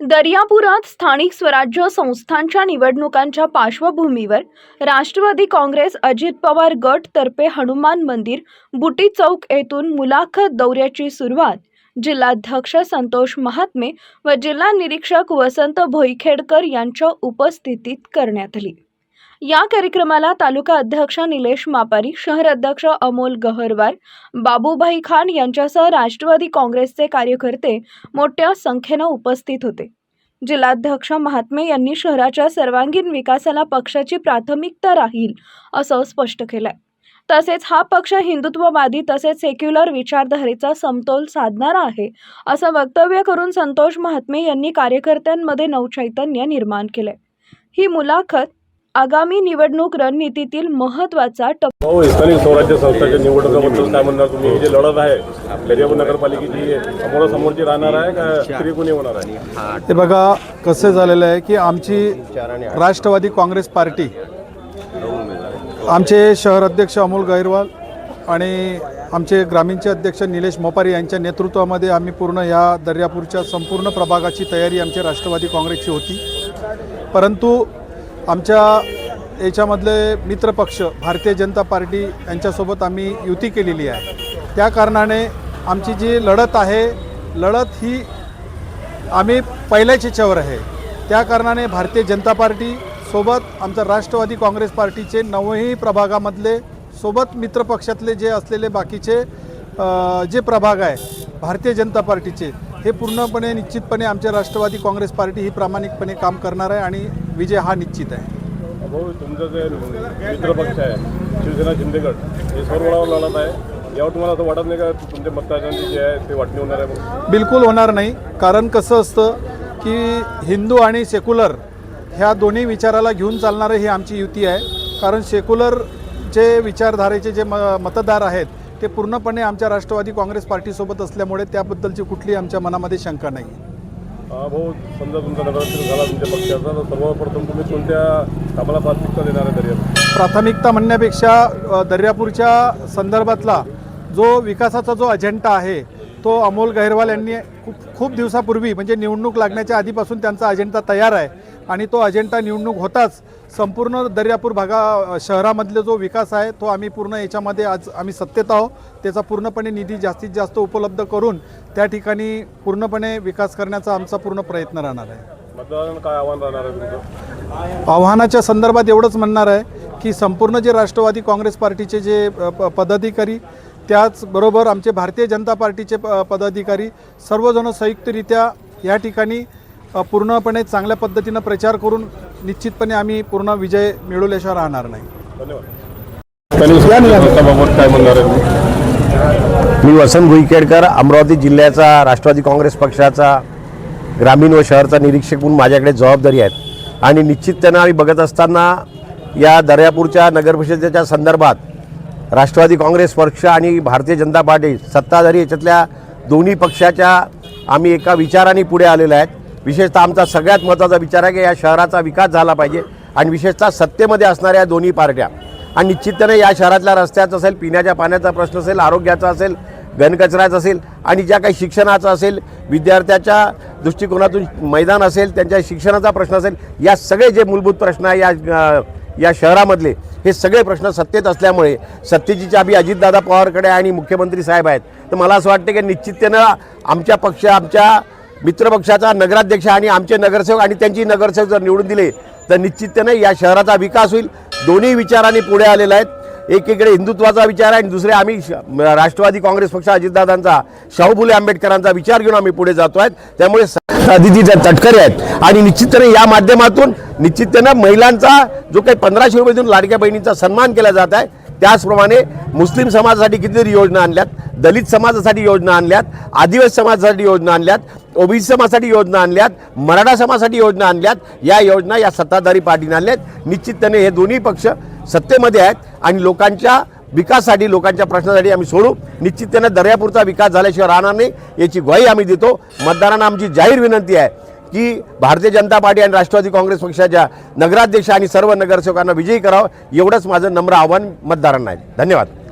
दर्यापुरात स्थानिक स्वराज्य संस्थांच्या निवडणुकांच्या पार्श्वभूमीवर राष्ट्रवादी काँग्रेस अजित पवार गट तर्फे हनुमान मंदिर बुटी चौक येथून मुलाखत दौऱ्याची सुरुवात. जिल्हाध्यक्ष संतोष महात्मे व जिल्हा निरीक्षक वसंत भोईखेडकर यांच्या उपस्थितीत करण्यात आली. या कार्यक्रमाला तालुका अध्यक्ष निलेश मापारी शहर अध्यक्ष अमोल गहरवार बाबूभाई खान यांच्यासह राष्ट्रवादी काँग्रेसचे कार्यकर्ते मोठ्या संख्येनं उपस्थित होते. जिल्हाध्यक्ष महात्मे यांनी शहराच्या सर्वांगीण विकासाला पक्षाची प्राथमिकता राहील असं स्पष्ट केलंय. तसेच हा पक्ष हिंदुत्ववादी तसेच सेक्युलर विचारधारेचा समतोल साधणारा आहे असं वक्तव्य करून संतोष महात्मे यांनी कार्यकर्त्यांमध्ये नवचैतन्य निर्माण केलंय. ही मुलाखत आगामी निवडणूक रणनीतीतील महत्त्वाचा टप्पा. हो स्थानिक स्वराज्य संस्थाच्या निवडणुकाबद्दल काय म्हणणार तुम्ही? ही जी लढत आहे दर्यापूर नगरपालिकेची समोर समोरची राहणार आहे का स्त्री कोणी होणार आहे? हे बघा कसं झालेलं आहे की आमची राष्ट्रवादी काँग्रेस पार्टी आमचे शहर अध्यक्ष अमोल गैरवाल आणि आमचे ग्रामीणचे अध्यक्ष निलेश मोपारी यांच्या नेतृत्वामध्ये आम्ही पूर्ण या दर्यापूरच्या संपूर्ण प्रभागाची तयारी आमची राष्ट्रवादी काँग्रेसची होती. परंतु आमच्या याच्यामधले मित्रपक्ष भारतीय जनता पार्टी यांच्यासोबत आम्ही युती केलेली आहे. त्या कारणाने आमची जी लढत आहे लढत ही आम्ही पहिल्याच याच्यावर आहे. त्या कारणाने भारतीय जनता पार्टी सोबत आमचं राष्ट्रवादी काँग्रेस पार्टीचे नवही प्रभागामधले सोबत मित्रपक्षातले जे असलेले बाकीचे जे प्रभाग आहे भारतीय जनता पार्टीचे हे पूर्णपणे निश्चितपणे आमच्या राष्ट्रवादी काँग्रेस पार्टी ही प्रामाणिकपणे काम करणार आहे आणि विजय हा निश्चित आहे. भाऊ तुमचं जे मित्रपक्ष आहे शिवसेना शिंदेगड हे सर्व लढत आहे. यावर तुम्हाला असं वाटत नाही का तुमच्या मतदारांची जे आहे ते वाटणी होणार आहे? बिलकुल होणार नाही. कारण कसं असतं की हिंदू आणि सेक्युलर ह्या दोन्ही विचाराला घेऊन चालणारे ही आमची युती आहे. कारण सेक्युलर जे विचारधारेचे जे म मतदार आहेत ते पूर्णपणे आमच्या राष्ट्रवादी काँग्रेस पार्टीसोबत असल्यामुळे त्याबद्दलची कुठली आमच्या मनामध्ये शंका नाही. भाऊ समजा तुमचा नगराध्यक्ष झाला तुमच्या पक्षाचा तर सर्वप्रथम तुम्ही कोणत्या कामाला प्राथमिकता देणार आहे दर्यापूर? प्राथमिकता म्हणण्यापेक्षा दर्यापूरच्या संदर्भातला जो विकासाचा जो अजेंडा आहे तो अमोल गैरवाल यांनी खूप खूप दिवसापूर्वी म्हणजे निवडणूक लागण्याच्या आधीपासून त्यांचा अजेंडा तयार आहे. आणि तो अजेंडा निवडणूक होताच. संपूर्ण दर्यापूर भागा शहरामधले जो विकास आहे तो आम्ही पूर्ण याच्यामध्ये आज आम्ही सत्तेत आहोत. त्याचा पूर्णपणे निधी जास्तीत जास्त उपलब्ध करून त्या ठिकाणी पूर्णपणे विकास करण्याचा आमचा पूर्ण प्रयत्न राहणार आहे. मतदारांना काय आव्हान राहणार आहे तुमचं? आव्हानाच्या संदर्भात एवढंच म्हणणार आहे की संपूर्ण जे राष्ट्रवादी काँग्रेस पार्टीचे जे पदाधिकारी त्याचबरोबर आमचे भारतीय जनता पार्टीचे प- पदाधिकारी सर्वजण संयुक्तरित्या या ठिकाणी पूर्णपणे चांगल्या पद्धतीनं प्रचार करून निश्चितपणे आम्ही पूर्ण विजय मिळवल्याशिवाय राहणार नाही. मी वसंत भुईकेडकर अमरावती जिल्ह्याचा राष्ट्रवादी काँग्रेस पक्षाचा ग्रामीण व शहरचा निरीक्षक म्हणून माझ्याकडे जबाबदारी आहेत. आणि निश्चित त्यांना आम्ही बघत असताना या दर्यापूरच्या नगरपरिषदेच्या संदर्भात राष्ट्रवादी काँग्रेस पक्ष आणि भारतीय जनता पार्टी सत्ताधारी याच्यातल्या दोन्ही पक्षाच्या आम्ही एका विचाराने पुढे आलेल्या आहेत. विशेषतः आमचा सगळ्यात महत्त्वाचा विचार आहे की या शहराचा विकास झाला पाहिजे आणि विशेषतः सत्तेमध्ये असणाऱ्या दोन्ही पार्ट्या. आणि निश्चितपणे या शहरातल्या रस्त्याचं असेल पिण्याच्या पाण्याचा प्रश्न असेल आरोग्याचा असेल घनकचऱ्याचा असेल आणि ज्या काही शिक्षणाचं असेल विद्यार्थ्याच्या दृष्टिकोनातून मैदान असेल त्यांच्या शिक्षणाचा प्रश्न असेल या सगळे जे मूलभूत प्रश्न आहे या या शहरामधले हे सगळे प्रश्न सत्तेत असल्यामुळे सत्तेची चाबी अजितदादा पवारकडे आणि मुख्यमंत्री साहेब आहेत. तर मला असं वाटतं की निश्चिततेनं आमच्या पक्ष आमच्या मित्रपक्षाचा नगराध्यक्ष आणि आमचे नगरसेवक आणि त्यांची नगरसेवक जर निवडून दिले तर निश्चिततेनं या शहराचा विकास होईल. दोन्ही विचारांनी पुढे आलेला आहेत. एकीकडे हिंदुत्वाचा विचार आहे आणि दुसरे आम्ही श- राष्ट्रवादी काँग्रेस पक्ष अजितदादांचा शाहू फुले आंबेडकरांचा विचार घेऊन आम्ही पुढे जातो आहेत. त्यामुळे स- अदितीच्या तटकरे आहेत. आणि निश्चितपणे या माध्यमातून निश्चिततेनं महिलांचा जो काही पंधराशे रुपये देऊन लाडक्या बहिणींचा सन्मान केला जात आहे त्याचप्रमाणे मुस्लिम समाजासाठी कितीतरी योजना आणल्यात दलित समाजासाठी योजना आणल्यात आदिवासी समाजासाठी योजना आणल्यात ओबीसी समाजासाठी योजना आणल्यात मराठा समाजासाठी योजना आणल्यात या योजना या सत्ताधारी पार्टीने आणल्यात. निश्चितपणे हे दोन्ही पक्ष सत्तेमध्ये आहेत आणि लोकांच्या विकासासाठी लोकांच्या प्रश्नासाठी आम्ही सोडू. निश्चिततेने दर्यापूरचा विकास झाल्याशिवाय राहणार नाही याची ग्वाही आम्ही देतो. मतदारांना आमची जाहीर विनंती आहे. की भारतीय जनता पार्टी आणि राष्ट्रवादी काँग्रेस पक्षाच्या नगराध्यक्ष आणि सर्व नगरसेवकांना विजयी करावं एवढंच माझं नम्र आव्हान मतदारांना आहे. धन्यवाद.